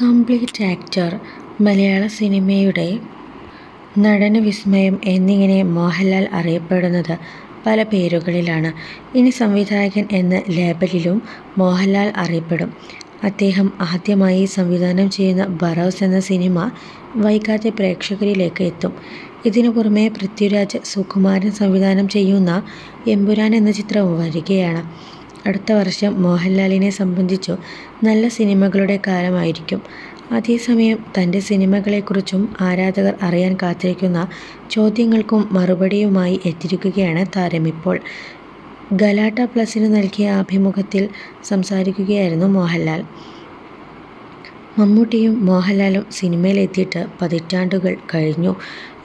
Complete actor മലയാള സിനിമയുടെ നടന വിസ്മയം എന്നിങ്ങനെ മോഹൻലാൽ അറിയപ്പെടുന്നത് പല പേരുകളിലാണ്. ഇനി സംവിധായകൻ എന്ന ലേബലിലും മോഹൻലാൽ അറിയപ്പെടും. അദ്ദേഹം ആദ്യമായി സംവിധാനം ചെയ്യുന്ന ബറോസ് എന്ന സിനിമ വൈകാതെ പ്രേക്ഷകരിലേക്ക് എത്തും. ഇതിനു പുറമെ പൃഥ്വിരാജ്, സുകുമാരൻ സംവിധാനം ചെയ്യുന്ന എമ്പുരാൻ എന്ന ചിത്രവും വരികയാണ്. അടുത്ത വർഷം മോഹൻലാലിനെ സംബന്ധിച്ചു നല്ല സിനിമകളുടെ കാലമായിരിക്കും. അതേസമയം തന്റെ സിനിമകളെക്കുറിച്ചും ആരാധകർ അറിയാൻ കാത്തിരിക്കുന്ന ചോദ്യങ്ങൾക്കും മറുപടിയുമായി എത്തിരിക്കുകയാണ് താരം ഇപ്പോൾ ഗലാട്ട പ്ലസിന് നൽകിയ അഭിമുഖത്തിൽ സംസാരിക്കുകയായിരുന്നു മോഹൻലാൽ. മമ്മൂട്ടിയും മോഹൻലാലും സിനിമയിലെത്തിയിട്ട് പതിറ്റാണ്ടുകൾ കഴിഞ്ഞു.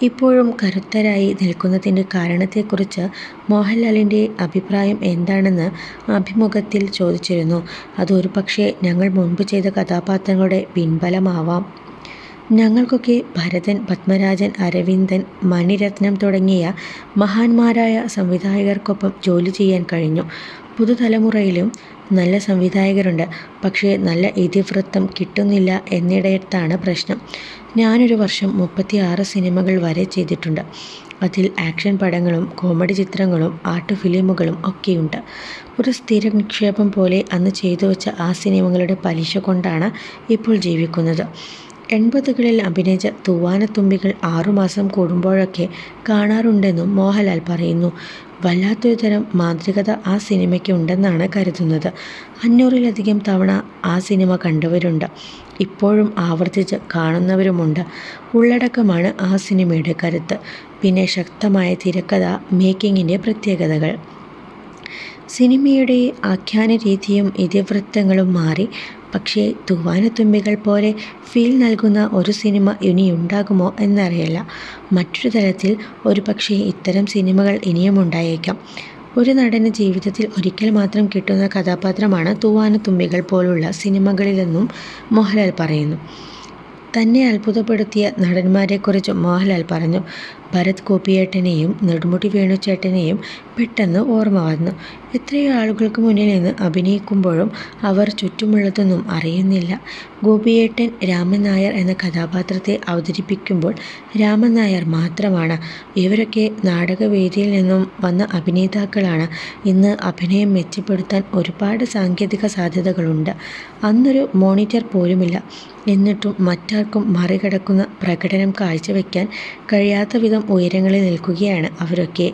ഇപ്പോഴും കരുത്തരായി നിൽക്കുന്നതിന്റെ കാരണത്തെക്കുറിച്ച് മോഹൻലാലിന്റെ അഭിപ്രായം എന്താണെന്ന് അഭിമുഖത്തിൽ ചോദിച്ചിരുന്നു. അത് ഒരുപക്ഷേ ഞങ്ങൾ മുൻപ് ചെയ്ത കഥാപാത്രങ്ങളുടെ പിൻബലമാവാം. ഞങ്ങൾക്കൊക്കെ ഭരതൻ, പത്മരാജൻ, അരവിന്ദൻ, മണിരത്നം തുടങ്ങിയ മഹാന്മാരായ സംവിധായകർക്കൊപ്പം ജോലി ചെയ്യാൻ കഴിഞ്ഞു. പുതുതലമുറയിലും നല്ല സംവിധായകരുണ്ട്. പക്ഷേ നല്ല ഇതിവൃത്തം കിട്ടുന്നില്ല എന്നിടത്താണ് പ്രശ്നം. ഞാനൊരു വർഷം മുപ്പത്തിആറ് സിനിമകൾ വരെ ചെയ്തിട്ടുണ്ട്. അതിൽ ആക്ഷൻ പടങ്ങളും കോമഡി ചിത്രങ്ങളും ആർട്ട് ഫിലിമുകളും ഒക്കെയുണ്ട്. ഒരു സ്ഥിര നിക്ഷേപം പോലെ അന്ന് ചെയ്തു വെച്ച ആ സിനിമകളുടെ പലിശ കൊണ്ടാണ് ഇപ്പോൾ ജീവിക്കുന്നത്. എൺപതുകളിൽ അഭിനയിച്ച തൂവാനത്തുമ്പികൾ ആറുമാസം കൂടുമ്പോഴൊക്കെ കാണാറുണ്ടെന്നും മോഹൻലാൽ പറയുന്നു. വല്ലാത്തൊരു തരം മാന്ത്രികത ആ സിനിമയ്ക്ക് ഉണ്ടെന്നാണ് കരുതുന്നത്. അഞ്ഞൂറിലധികം തവണ ആ സിനിമ കണ്ടവരുണ്ട്. ഇപ്പോഴും ആവർത്തിച്ച് കാണുന്നവരുമുണ്ട്. ഉള്ളടക്കമാണ് ആ സിനിമയുടെ കരുത്ത്. പിന്നെ ശക്തമായ തിരക്കഥ, മേക്കിങ്ങിന്റെ പ്രത്യേകതകൾ. സിനിമയുടെ ആഖ്യാന രീതിയും ഇതിവൃത്തങ്ങളും മാറി. പക്ഷേ തൂവാനത്തുമ്പികൾ പോലെ ഫീൽ നൽകുന്ന ഒരു സിനിമ ഇനിയുണ്ടാകുമോ എന്നറിയില്ല. മറ്റൊരു തരത്തിൽ ഒരു പക്ഷേ ഇത്തരം സിനിമകൾ ഇനിയും ഉണ്ടായേക്കാം ഒരു നടന് ജീവിതത്തിൽ ഒരിക്കൽ മാത്രം കിട്ടുന്ന കഥാപാത്രമാണ് തൂവാനത്തുമ്പികൾ പോലുള്ള സിനിമകളിലെന്നും മോഹൻലാൽ പറയുന്നു. തന്നെ അത്ഭുതപ്പെടുത്തിയ നടന്മാരെക്കുറിച്ച് മോഹൻലാൽ പറഞ്ഞു. ഭരത് ഗോപിയേട്ടനെയും നെടുമുടി വേണുചേട്ടനെയും പെട്ടെന്ന് ഓർമ്മ വന്നു. എത്രയോ ആളുകൾക്ക് മുന്നിൽ നിന്ന് അഭിനയിക്കുമ്പോഴും അവർ ചുറ്റുമുള്ളതൊന്നും അറിയുന്നില്ല. ഗോപിയേട്ടൻ രാമൻ നായർ എന്ന കഥാപാത്രത്തെ അവതരിപ്പിക്കുമ്പോൾ രാമൻ നായർ മാത്രമാണ്. ഇവരൊക്കെ നാടകവേദിയിൽ നിന്നും വന്ന അഭിനേതാക്കളാണ്. ഇന്ന് അഭിനയം മെച്ചപ്പെടുത്താൻ ഒരുപാട് സാങ്കേതിക സാധ്യതകളുണ്ട്. അന്നൊരു മോണിറ്റർ പോലുമില്ല. എന്നിട്ടും മറ്റാർക്കും മറികടക്കുന്ന പ്രകടനം കാഴ്ചവെക്കാൻ കഴിയാത്തവിധം ഉയരങ്ങളിൽ നിൽക്കുകയാണ് അവരൊക്കെ.